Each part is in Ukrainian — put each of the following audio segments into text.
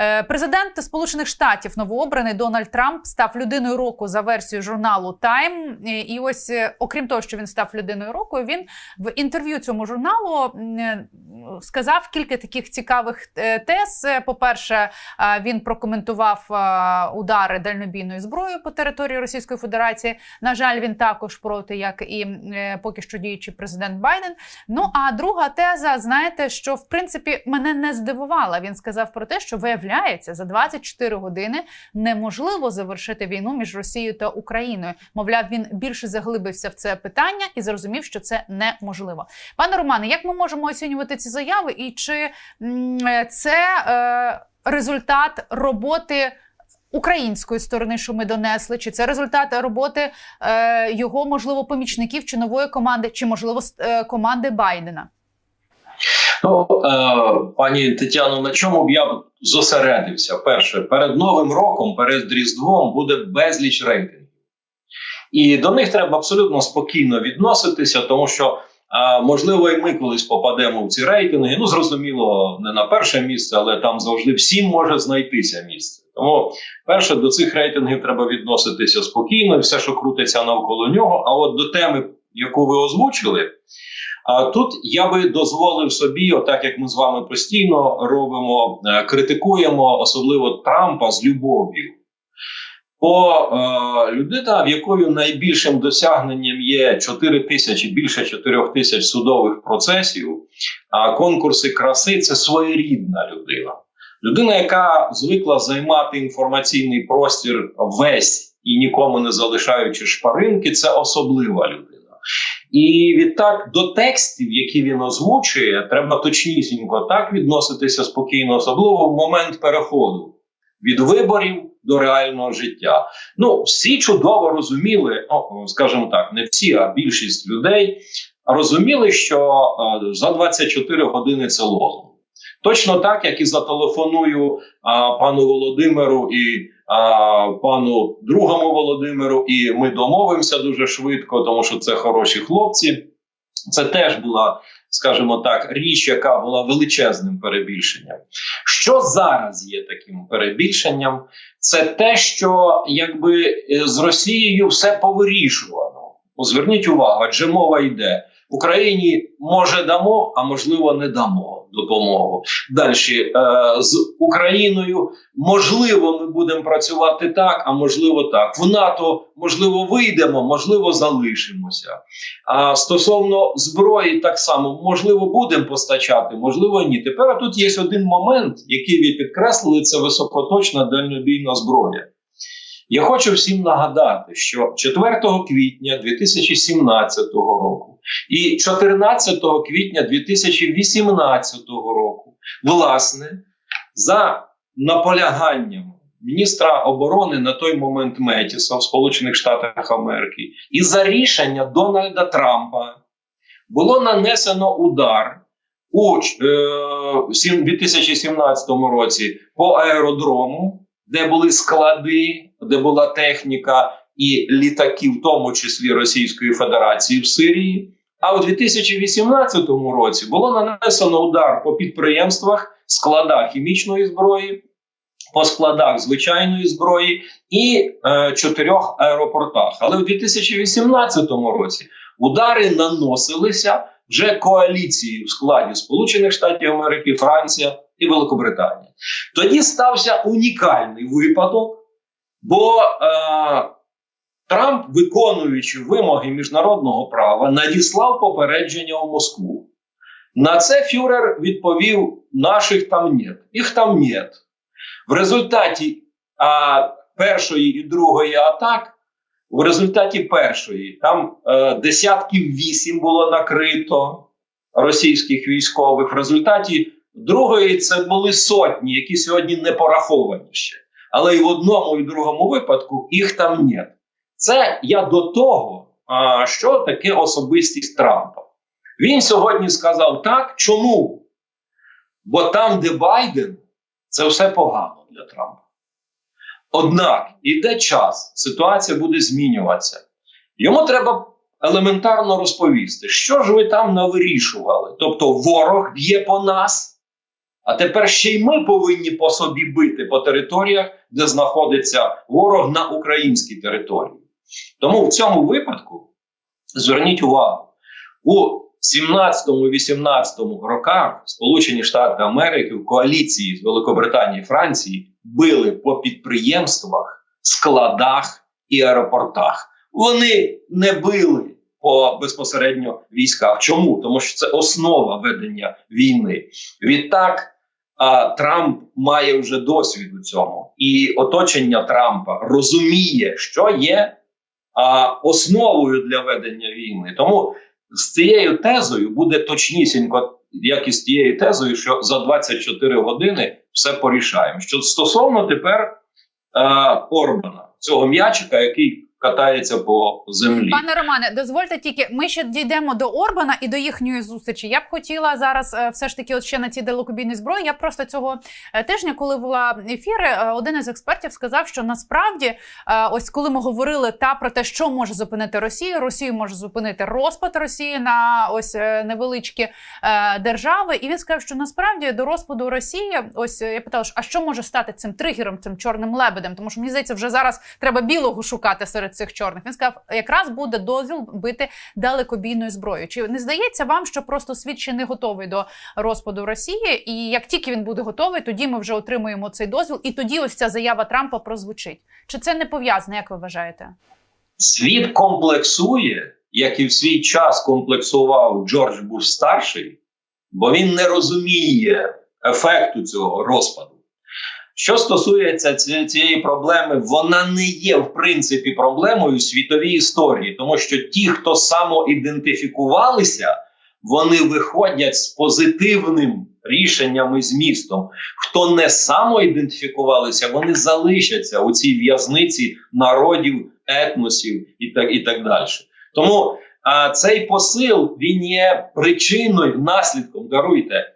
Е, Президент Сполучених Штатів новообраний Дональд Трамп став людиною року за версією журналу Time. І- ось, е, окрім того, що він став людиною року, він в інтерв'ю цьому журналу е, сказав кілька таких цікавих тез. По-перше, він прокоментував удари дальнобійною зброєю по території Російської Федерації. На жаль, він також проти, як і поки що діючий президент Байден. Ну а друга теза, знаєте, що в принципі мене не здивувала. Він сказав про те, що виявляється, за 24 години неможливо завершити війну між Росією та Україною. Мовляв, він більше заглибився в це питання і зрозумів, що це неможливо. Пане Романе, як ми можемо оцінювати ці заяви, і чи це е, результат роботи? Української сторони, що ми донесли, чи це результат роботи е, його можливо помічників чи нової команди, чи можливо е, команди Байдена? Ну, е, пані Тетяно, на чому б я зосередився? Перше, перед Новим роком, перед Різдвом буде безліч рейтингів. І до них треба абсолютно спокійно відноситися, тому що, е, можливо, і ми колись попадемо в ці рейтинги. Ну, зрозуміло, не на перше місце, але там завжди всім може знайтися місце. Тому, перше, до цих рейтингів треба відноситися спокійно, і все, що крутиться навколо нього. А от до теми, яку ви озвучили. Тут я би дозволив собі, отак як ми з вами постійно робимо, е, критикуємо особливо Трампа з любов'ю. Бо е, людина, в якої найбільшим досягненням є 4 тисячі, більше 4 тисяч судових процесів, а конкурси краси це своєрідна людина. Людина, яка звикла займати інформаційний простір весь і нікому не залишаючи шпаринки, це особлива людина. І відтак до текстів, які він озвучує, треба точнісінько так відноситися спокійно, особливо в момент переходу від виборів до реального життя. Ну, всі чудово розуміли, ну, скажімо так, не всі, а більшість людей розуміли, що е, за 24 години це лозунг. Точно так, як і зателефоную а, пану Володимиру і а, пану другому Володимиру, і ми домовимося дуже швидко, тому що це хороші хлопці. Це теж була, скажімо так, річ, яка була величезним перебільшенням. Що зараз є таким перебільшенням? Це те, що якби е, з Росією все повирішувано. Зверніть увагу, адже мова йде. Україні може дамо, а можливо не дамо допомогу. Далі е, з Україною можливо, ми будемо працювати так, а можливо так. В НАТО можливо вийдемо, можливо, залишимося. А стосовно зброї, так само можливо, будемо постачати, можливо, ні. Тепер тут є один момент, який ви підкреслили: це високоточна дальнобійна зброя. Я хочу всім нагадати, що 4 квітня 2017 року і 14 квітня 2018 року, власне, за наполяганням міністра оборони на той момент Метіса в Сполучених Штатах Америки і за рішення Дональда Трампа було нанесено удар у е, 2017 році по аеродрому, де були склади, де була техніка і літаки, в тому числі Російської Федерації в Сирії. А у 2018 році було нанесено удар по підприємствах, складах хімічної зброї, по складах звичайної зброї і е, чотирьох аеропортах. Але в 2018 році удари наносилися вже коаліцією в складі Сполучених Штатів Америки, Франція і Великобританія. Тоді стався унікальний випадок, бо е, Трамп, виконуючи вимоги міжнародного права, надіслав попередження у Москву. На це Фюрер відповів: наших там нет, їх там нет. В результаті а, першої і другої атак, в результаті першої там е, десятків вісім було накрито російських військових. В результаті другої це були сотні, які сьогодні не пораховані ще. Але і в одному і в другому випадку їх там нет. Це я до того, що таке особистість Трампа. Він сьогодні сказав так. Чому? Бо там, де Байден, це все погано для Трампа. Однак іде час, ситуація буде змінюватися. Йому треба елементарно розповісти, що ж ви там навирішували. Тобто, ворог б'є по нас, А тепер ще й ми повинні по собі бити по територіях, де знаходиться ворог на українській території. Тому в цьому випадку зверніть увагу у 17-18 роках Сполучені Штати Америки в коаліції з Великобританії і Франції били по підприємствах, складах і аеропортах. Вони не били по безпосередньо військах. Чому? Тому що це основа ведення війни. Відтак Трамп має вже досвід у цьому, і оточення Трампа розуміє, що є а, основою для ведення війни. Тому з цією тезою буде точнісінько, як і з тією тезою, що за 24 години все порішаємо. Що стосовно тепер е, Орбана, цього м'ячика, який катається по землі. Пане Романе, дозвольте тільки, ми ще дійдемо до Орбана і до їхньої зустрічі. Я б хотіла зараз е, все ж таки, от ще на ці далекобійні зброї. Я просто цього е, тижня, коли була ефіри, е, один із експертів сказав, що насправді, ось коли ми говорили та про те, що може зупинити Росію, Росію може зупинити розпад Росії на ось невеличкі держави. І він сказав, що насправді до розпаду Росії, ось я питала, а що може стати цим тригером, цим чорним лебедем? Тому що мені здається, вже зараз треба білого шукати серед цих чорних. Він сказав, якраз буде дозвіл бити далекобійною зброєю. Чи не здається вам, що просто світ ще не готовий до розпаду Росії? І як тільки він буде готовий, тоді ми вже отримуємо цей дозвіл, і тоді ось ця заява Трампа прозвучить. Чи це не пов'язано? Як ви вважаєте? Світ комплексує, як і в свій час комплексував Джордж Буш старший, бо він не розуміє ефекту цього розпаду. Що стосується цієї проблеми, вона не є в принципі проблемою в світовій історії, тому що ті, хто самоідентифікувалися, вони виходять з позитивним рішенням і змістом. Хто не самоідентифікувалися, вони залишаться у цій в'язниці народів, етносів і так, і так далі. Тому а, цей посил він є причиною, наслідком даруйте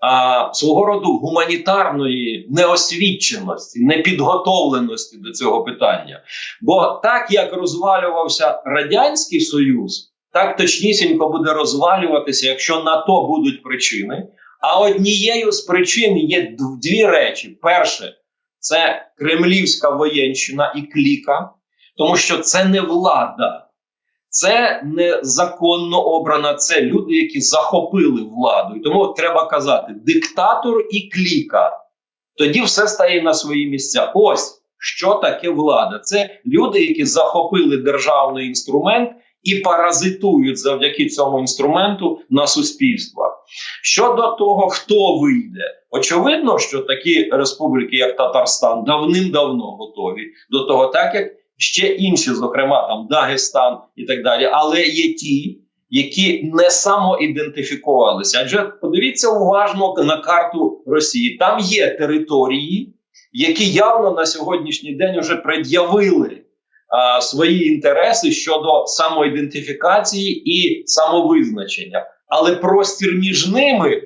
а, свого роду гуманітарної неосвіченості, непідготовленості до цього питання. Бо так як розвалювався Радянський Союз, так точнісінько буде розвалюватися, якщо на то будуть причини. А однією з причин є дві речі: перше, це кремлівська воєнщина і кліка, тому що це не влада. Це незаконно обрана, це люди, які захопили владу. І тому треба казати: диктатор і кліка. Тоді все стає на свої місця. Ось що таке влада. Це люди, які захопили державний інструмент і паразитують завдяки цьому інструменту на суспільствах. Щодо того, хто вийде, очевидно, що такі республіки, як Татарстан, давним-давно готові до того, так як ще інші, зокрема там Дагестан і так далі, але є ті, які не самоідентифікувалися. Адже подивіться уважно на карту Росії. Там є території, які явно на сьогоднішній день вже пред'явили а, свої інтереси щодо самоідентифікації і самовизначення. Але простір між ними.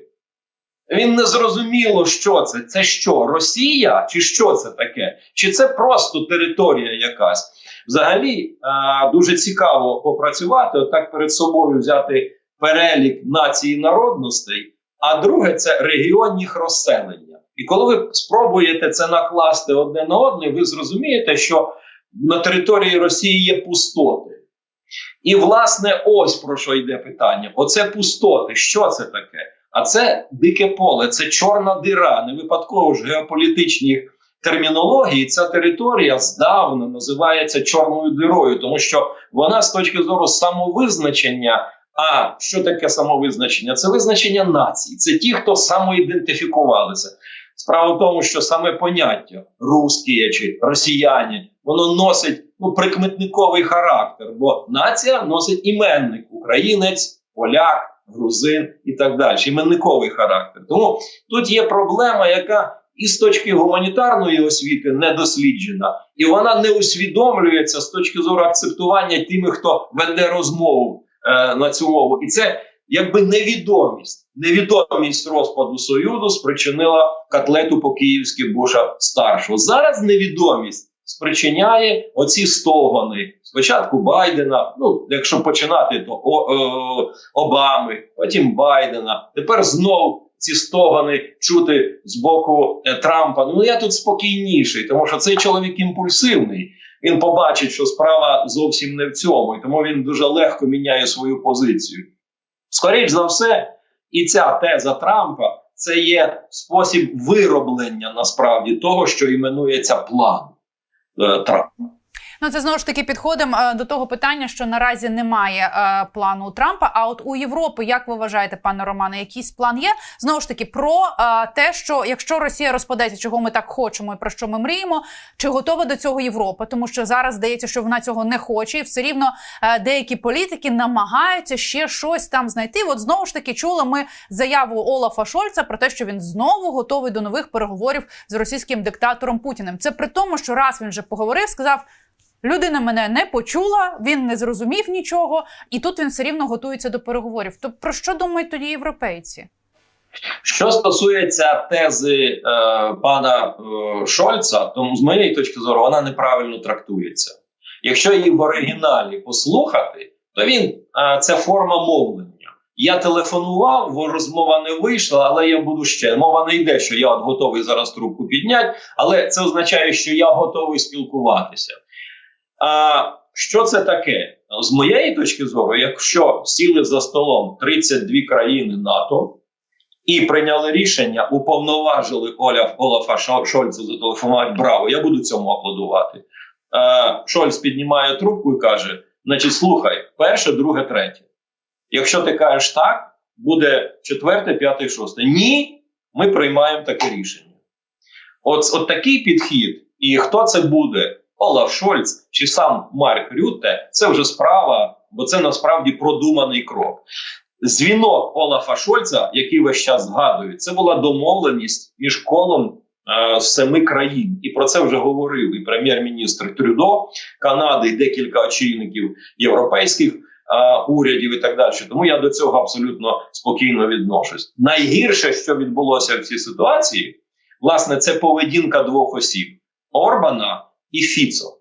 Він не зрозуміло, що це. Це що, Росія, чи що це таке? Чи це просто територія якась? Взагалі а, дуже цікаво попрацювати, отак перед собою взяти перелік націй і народностей, а друге це регіонних розселення. І коли ви спробуєте це накласти одне на одне, ви зрозумієте, що на території Росії є пустоти. І, власне, ось про що йде питання: оце пустоти. Що це таке? А це дике поле, це чорна дира, не випадково ж геополітичні термінології. Ця територія здавна називається чорною дирою, тому що вона з точки зору самовизначення. А що таке самовизначення? Це визначення нації. Це ті, хто самоідентифікувалися. Справа в тому, що саме поняття русські чи росіяни, воно носить ну, прикметниковий характер, бо нація носить іменник українець, поляк грузин і так далі. Іменниковий характер. Тому тут є проблема, яка і з точки гуманітарної освіти не досліджена, і вона не усвідомлюється з точки зору акцептування тими, хто веде розмову е, на цю мову. І це якби невідомість. Невідомість розпаду Союзу спричинила котлету по київськи Буша старшого. Зараз невідомість. Спричиняє оці стогони спочатку Байдена. Ну, якщо починати, то о, о, Обами, потім Байдена. Тепер знов ці стогани чути з боку е, Трампа. Ну я тут спокійніший, тому що цей чоловік імпульсивний. Він побачить, що справа зовсім не в цьому, і тому він дуже легко міняє свою позицію. Скоріш за все, і ця теза Трампа це є спосіб вироблення насправді того, що іменується план е, Трампа. Ну, це знову ж таки підходимо е, до того питання, що наразі немає е, плану у Трампа. А от у Європи, як ви вважаєте, пане Романе, якийсь план є? Знову ж таки, про е, те, що якщо Росія розпадеться, чого ми так хочемо і про що ми мріємо, чи готова до цього Європа? Тому що зараз здається, що вона цього не хоче, і все рівно деякі політики намагаються ще щось там знайти. От знову ж таки чули ми заяву Олафа Шольца про те, що він знову готовий до нових переговорів з російським диктатором Путіним. Це при тому, що раз він вже поговорив, сказав. Людина мене не почула, він не зрозумів нічого, і тут він все рівно готується до переговорів. То про що думають тоді європейці? Що стосується тези е, пана е, Шольца, то з моєї точки зору вона неправильно трактується. Якщо її в оригіналі послухати, то він е, це форма мовлення. Я телефонував, розмова не вийшла, але я буду ще. Мова не йде, що я от готовий зараз трубку підняти, але це означає, що я готовий спілкуватися. А що це таке? З моєї точки зору, якщо сіли за столом 32 країни НАТО і прийняли рішення, уповноважили Оляф Олафа Шольца зателефонувати Браво, я буду цьому аплодувати. Шольц піднімає трубку і каже: значить, слухай, перше, друге, третє. Якщо ти кажеш так, буде четверте, п'яте, шосте. Ні, ми приймаємо таке рішення. От, от такий підхід, і хто це буде? Олаф Шольц чи сам Марк Рютте, це вже справа, бо це насправді продуманий крок. Дзвінок Олафа Шольца, який весь час згадують, це була домовленість між колом е, семи країн, і про це вже говорив і прем'єр-міністр Трюдо Канади, і декілька очільників європейських. Uh, урядів і так далі, тому я до цього абсолютно спокійно відношусь. Найгірше, що відбулося в цій ситуації, власне, це поведінка двох осіб: Орбана і Фіцо.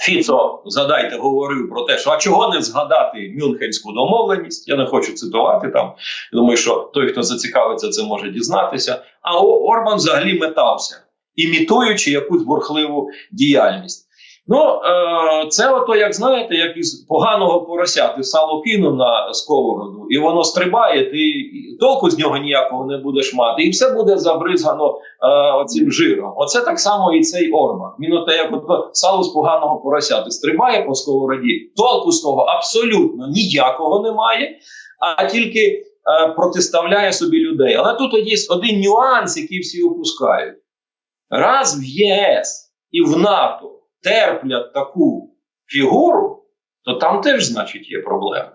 Фіцо, згадайте, говорив про те, що а чого не згадати Мюнхенську домовленість. Я не хочу цитувати там. Думаю, що той, хто зацікавиться, це може дізнатися. А Орбан взагалі метався, імітуючи якусь бурхливу діяльність. Ну, е, це ото, як знаєте, як із поганого порося ти сало кинув на сковороду, і воно стрибає, ти толку з нього ніякого не будеш мати, і все буде забризгано е, оцим жиром. Оце так само і цей Орбан. Він оте, як ото сало з поганого порося, ти стрибає по сковороді, толку з того абсолютно ніякого немає, а тільки е, протиставляє собі людей. Але тут є один нюанс, який всі опускають. Раз в ЄС і в НАТО терплять таку фігуру, то там теж, значить, є проблеми.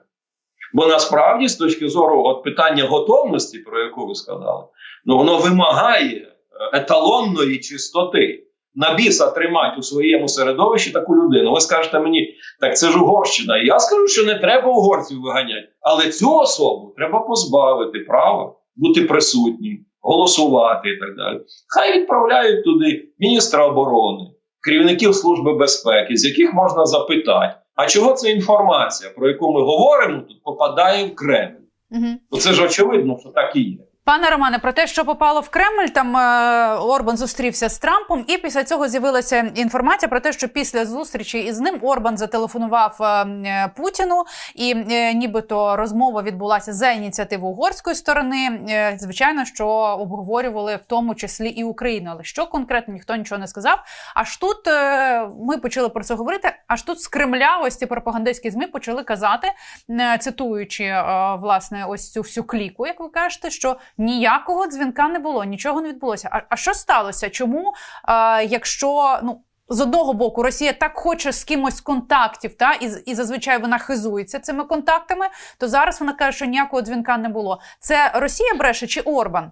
Бо насправді, з точки зору от питання готовності, про яку ви сказали, ну воно вимагає е, еталонної чистоти. На біса тримати у своєму середовищі таку людину. Ви скажете мені, так це ж Угорщина. І я скажу, що не треба угорців виганяти, але цю особу треба позбавити права бути присутнім, голосувати і так далі. Хай відправляють туди міністра оборони, керівників Служби безпеки, з яких можна запитати, а чого ця інформація, про яку ми говоримо, тут попадає в Кремль? Угу. Це ж очевидно, що так і є. Пане Романе, про те, що попало в Кремль, там е, Орбан зустрівся з Трампом, і після цього з'явилася інформація про те, що після зустрічі із ним Орбан зателефонував е, Путіну, і е, нібито розмова відбулася за ініціативу угорської сторони. Е, звичайно, що обговорювали в тому числі і Україну. Але що конкретно ніхто нічого не сказав. Аж тут е, ми почали про це говорити. Аж тут з Кремля, ось ці пропагандистські змі почали казати, е, цитуючи е, власне ось цю всю кліку, як ви кажете, що ніякого дзвінка не було, нічого не відбулося. А, а що сталося? Чому, е, якщо ну. З одного боку, Росія так хоче з кимось контактів, та і і зазвичай вона хизується цими контактами. То зараз вона каже, що ніякого дзвінка не було. Це Росія бреше чи Орбан?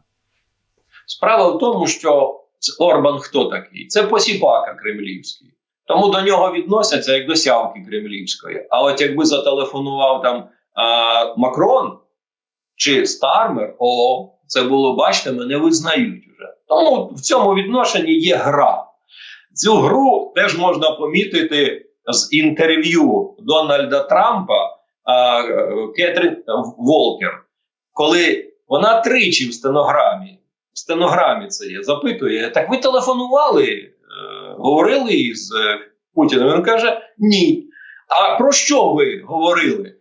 Справа в тому, що Орбан хто такий? Це посіпака кремлівський. Тому до нього відносяться як до сявки кремлівської. А от якби зателефонував там а, Макрон чи Стармер, о, це було, бачите, мене визнають вже. Тому в цьому відношенні є гра. Цю гру теж можна помітити з інтерв'ю Дональда Трампа а, Кетрін Волкер, коли Вона тричі в стенограмі. В стенограмі це є. Запитує: так ви телефонували, е, говорили із е, Путіним? Він каже: ні. А про що ви говорили?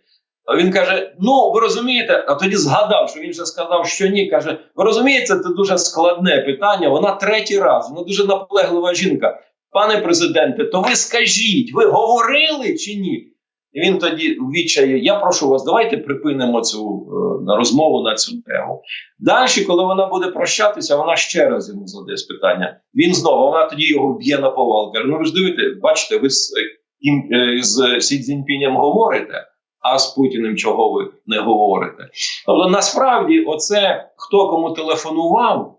Він каже: Ну, ви розумієте, а тоді згадав, що він же сказав, що ні. Каже: Ви розумієте, це дуже складне питання. Вона третій раз, вона дуже наполеглива жінка. Пане президенте, то ви скажіть, ви говорили чи ні? І він тоді у відчаї, я прошу вас, давайте припинимо цю е, розмову на цю тему. Далі, коли вона буде прощатися, вона ще раз йому задає питання. Він знову, вона тоді його б'є на повал. Каже: ну ви ж дивите, бачите, ви з, е, е, з Сі Цзіньпінем говорите, а з Путіним чого ви не говорите? Тобто, насправді, оце хто кому телефонував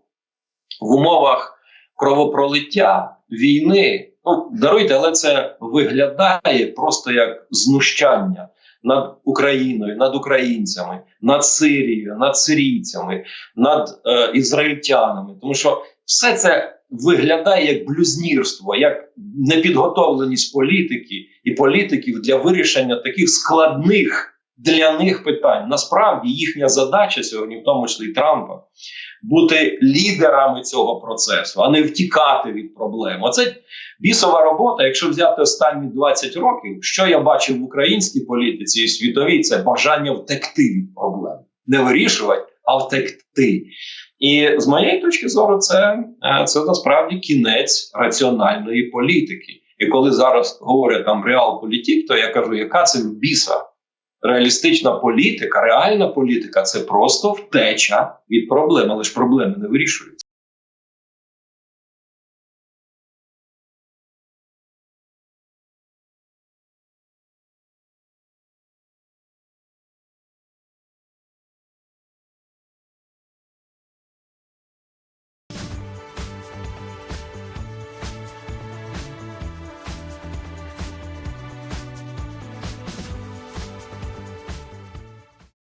в умовах кровопролиття, війни. Ну, даруйте, але це виглядає просто як знущання над Україною, над українцями, над Сирією, над сирійцями, над е, ізраїльтянами. Тому що все це виглядає як блюзнірство, як непідготовленість політики і політиків для вирішення таких складних для них питань. Насправді їхня задача сьогодні, в тому числі і Трампа, бути лідерами цього процесу, а не втікати від проблем. Оце бісова робота. Якщо взяти останні 20 років, що я бачив в українській політиці і світовій, це бажання втекти від проблем, не вирішувати, а втекти. І з моєї точки зору, це, е, це насправді кінець раціональної політики. І коли зараз говорять там реал-політик, то я кажу, яка це біса? Реалістична політика, реальна політика це просто втеча від проблем, але ж проблеми не вирішуються.